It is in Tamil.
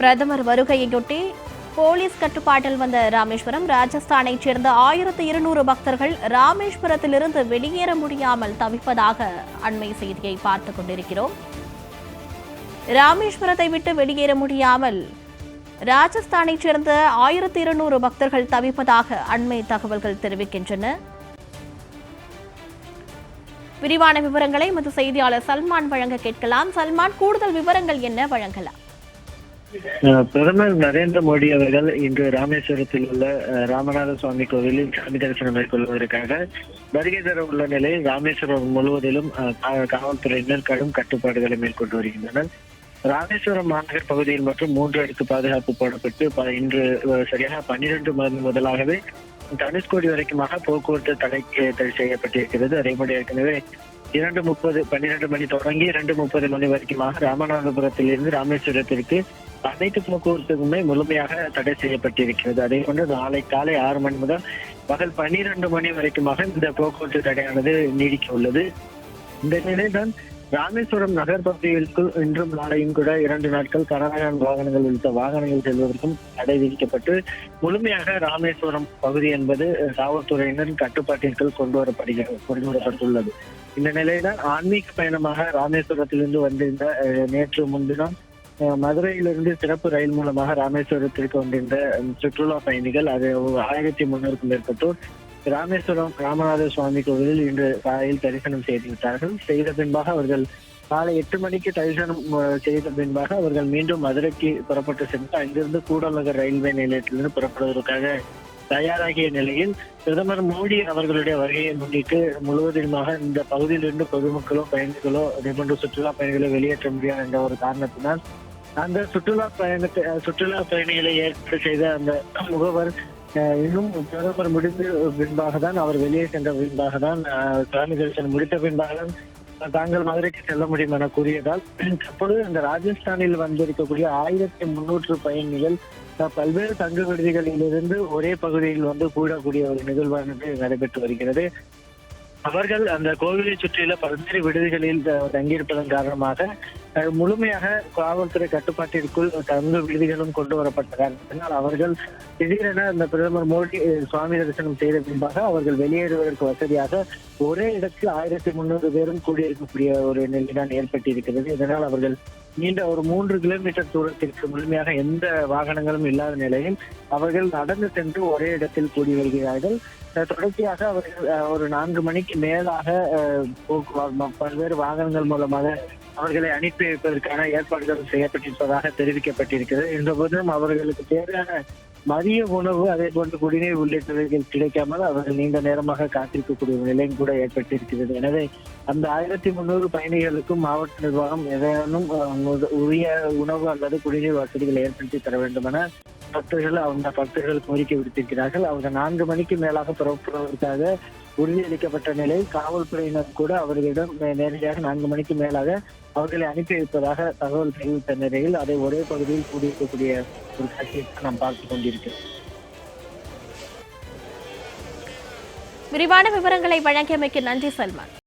பிரதமர் வருகையையொட்டி போலீஸ் கட்டுப்பாட்டில் வந்த ராமேஸ்வரம் ராஜஸ்தானைச் சேர்ந்த ஆயிரத்து இருநூறு பக்தர்கள் ராமேஸ்வரத்திலிருந்து வெளியேற முடியாமல் தவிப்பதாக அண்மை செய்தியை பார்த்துக் கொண்டிருக்கிறோம். ராமேஸ்வரத்தை விட்டு வெளியேற முடியாமல் ராஜஸ்தானைச் சேர்ந்த ஆயிரத்து இருநூறு பக்தர்கள் தவிப்பதாக அண்மை தகவல்கள் தெரிவிக்கின்றன. விரிவான விவரங்களை எமது செய்தியாளர் சல்மான் வழங்க கேட்கலாம். சல்மான் கூடுதல் விவரங்கள் என்ன? வழங்கலாம். பிரதமர் நரேந்திர மோடி அவர்கள் இன்று ராமேஸ்வரத்தில் உள்ள ராமநாத சுவாமி கோவிலில் சாமி தரிசனம் மேற்கொள்வதற்காக வருகை தர உள்ள நிலையில் ராமேஸ்வரம் முழுவதிலும் காவல்துறையினர் கடும் கட்டுப்பாடுகளை மேற்கொண்டு வருகின்றனர். ராமேஸ்வரம் மாநகர் பகுதியில் மற்றும் மூன்று அடுக்கு பாதுகாப்பு போடப்பட்டு இன்று சரியாக பன்னிரண்டு மணி முதலாகவே தனுஷ்கோடி வரைக்குமாக போக்குவரத்து தடை தடை செய்யப்பட்டிருக்கிறது. அதேபோல ஏற்கனவே இரண்டு முப்பது பன்னிரண்டு மணி தொடங்கி இரண்டு முப்பது மணி வரைக்குமாக ராமநாதபுரத்திலிருந்து ராமேஸ்வரத்திற்கு அனைத்து போக்குவரத்துக்குமே முழுமையாக தடை செய்யப்பட்டிருக்கிறது. அதே போன்று நாளை காலை ஆறு மணி முதல் பகல் பன்னிரண்டு மணி வரைக்குமாக இந்த போக்குவரத்து தடையானது நீடிக்க உள்ளது இந்த நிலைதான் ராமேஸ்வரம் நகர் பகுதிகளுக்குள் இன்றும் நாளையும் கூட இரண்டு நாட்கள் கனரகான் வாகனங்கள் உள்ளிட்ட வாகனங்கள் செல்வதற்கும் தடை விதிக்கப்பட்டு முழுமையாக ராமேஸ்வரம் பகுதி என்பது காவல்துறையினரின் கட்டுப்பாட்டிற்குள் கொண்டு வரப்படுகிறது கொண்டு வரப்பட்டுள்ளது. இந்த நிலையில ஆன்மீக பயணமாக ராமேஸ்வரத்திலிருந்து வந்திருந்த அஹ், நேற்று முன்தினம் மதுரையிலிருந்து சிறப்பு ரயில் மூலமாக ராமேஸ்வரத்திற்கு வந்திருந்த சுற்றுலா பயணிகள் அது ஆயிரத்தி முன்னூறுக்கும் மேற்பட்டோர் ராமேஸ்வரம் ராமநாத சுவாமி கோவிலில் இன்று காலையில் தரிசனம் செய்து விட்டார்கள். செய்த பின்பாக அவர்கள் காலை எட்டு மணிக்கு தரிசனம் செய்த பின்பாக அவர்கள் மீண்டும் மதுரைக்கு புறப்பட்டு சென்று அங்கிருந்து கூடநகர் ரயில்வே நிலையத்திலிருந்து புறப்படுவதற்காக தயாராகிய நிலையில் பிரதமர் மோடி அவர்களுடைய வருகையை முன்னிட்டு முழுவதுமாக இந்த பகுதியிலிருந்து பொதுமக்களோ பயணிகளோ அதேபோன்று சுற்றுலா பயணிகளோ வெளியேற்ற முடியாது என்ற ஒரு காரணத்தினால் அந்த சுற்றுலா பயணத்தை சுற்றுலா பயணிகளை ஏற்பாடு செய்த அந்த முகவர் இன்னும் பிரதமர் முடிந்த பின்பாக தான் அவர் வெளியே சென்ற பின்பாக தான் சாமி தரிசனம் முடித்த பின்பாக தான் தாங்கள் மதுரைக்கு செல்ல முடியும் என கூறியதால் அப்பொழுது அந்த ராஜஸ்தானில் வந்திருக்கக்கூடிய ஆயிரத்தி முன்னூற்று பயணிகள் பல்வேறு தங்கு விடுதிகளிலிருந்து ஒரே பகுதியில் வந்து கூடக்கூடிய ஒரு நிகழ்வானது நடைபெற்று வருகிறது. அவர்கள் அந்த கோவிலை சுற்றியுள்ள பல்வேறு விடுதிகளில் தங்கியிருப்பதன் காரணமாக முழுமையாக காவல்துறை கட்டுப்பாட்டிற்குள் தங்கு விடுதிகளும் கொண்டு வரப்பட்டனர். காரணத்தினால் அவர்கள் திடீரென அந்த பிரதமர் மோடி சுவாமி தரிசனம் செய்த பின்பாக அவர்கள் வெளியேறுவதற்கு வசதியாக ஒரே இடத்தில் ஆயிரத்தி முன்னூறு பேரும் கூடியிருக்கக்கூடிய ஒரு நிலைதான் ஏற்பட்டிருக்கிறது. இதனால் அவர்கள் நீண்ட ஒரு மூன்று கிலோமீட்டர் தூரத்திற்கு முழுமையாக எந்த வாகனங்களும் இல்லாத நிலையில் அவர்கள் நடந்து சென்று ஒரே இடத்தில் கூடி வருகிறார்கள். தொடர்ச்சியாக அவர்கள் அஹ், ஒரு நான்கு மணிக்கு மேலாக அஹ், பல்வேறு வாகனங்கள் மூலமாக அவர்களை அனுப்பி வைப்பதற்கான ஏற்பாடுகள் செய்யப்பட்டிருப்பதாக தெரிவிக்கப்பட்டிருக்கிறது. இந்த போதிலும் அவர்களுக்கு தேவையான மதிய உணவு அதே போன்று குடிநீர் உள்ளிட்டவைகள் கிடைக்காமல் அவர்கள் நீண்ட நேரமாக காத்திருக்கக்கூடிய நிலையும் கூட ஏற்பட்டிருக்கிறது. எனவே அந்த ஆயிரத்தி முன்னூறு பயணிகளுக்கும் மாவட்ட நிர்வாகம் ஏதேனும் உரிய உணவு அல்லது குடிநீர் வசதிகளை ஏற்படுத்தி தர வேண்டும் என பக்தர்கள் அந்த பக்தர்கள் கோரிக்கை விடுத்திருக்கிறார்கள். அவங்க நான்கு மணிக்கு மேலாக புறப்படுவதற்காக உறுதியளிக்கப்பட்ட நிலையில் காவல்துறையினர் கூட அவர்களிடம் நேரடியாக நான்கு மணிக்கு மேலாக அவர்களை அனுப்பி வைப்பதாக தகவல் தெரிவித்த நிலையில் அதை ஒரே பகுதியில் கூடியிருக்கக்கூடிய ஒரு காட்சியை நாம் பார்த்துக் கொண்டிருக்கிறோம். விரிவான விவரங்களை வழங்கியமைக்கு நன்றி சல்மான்.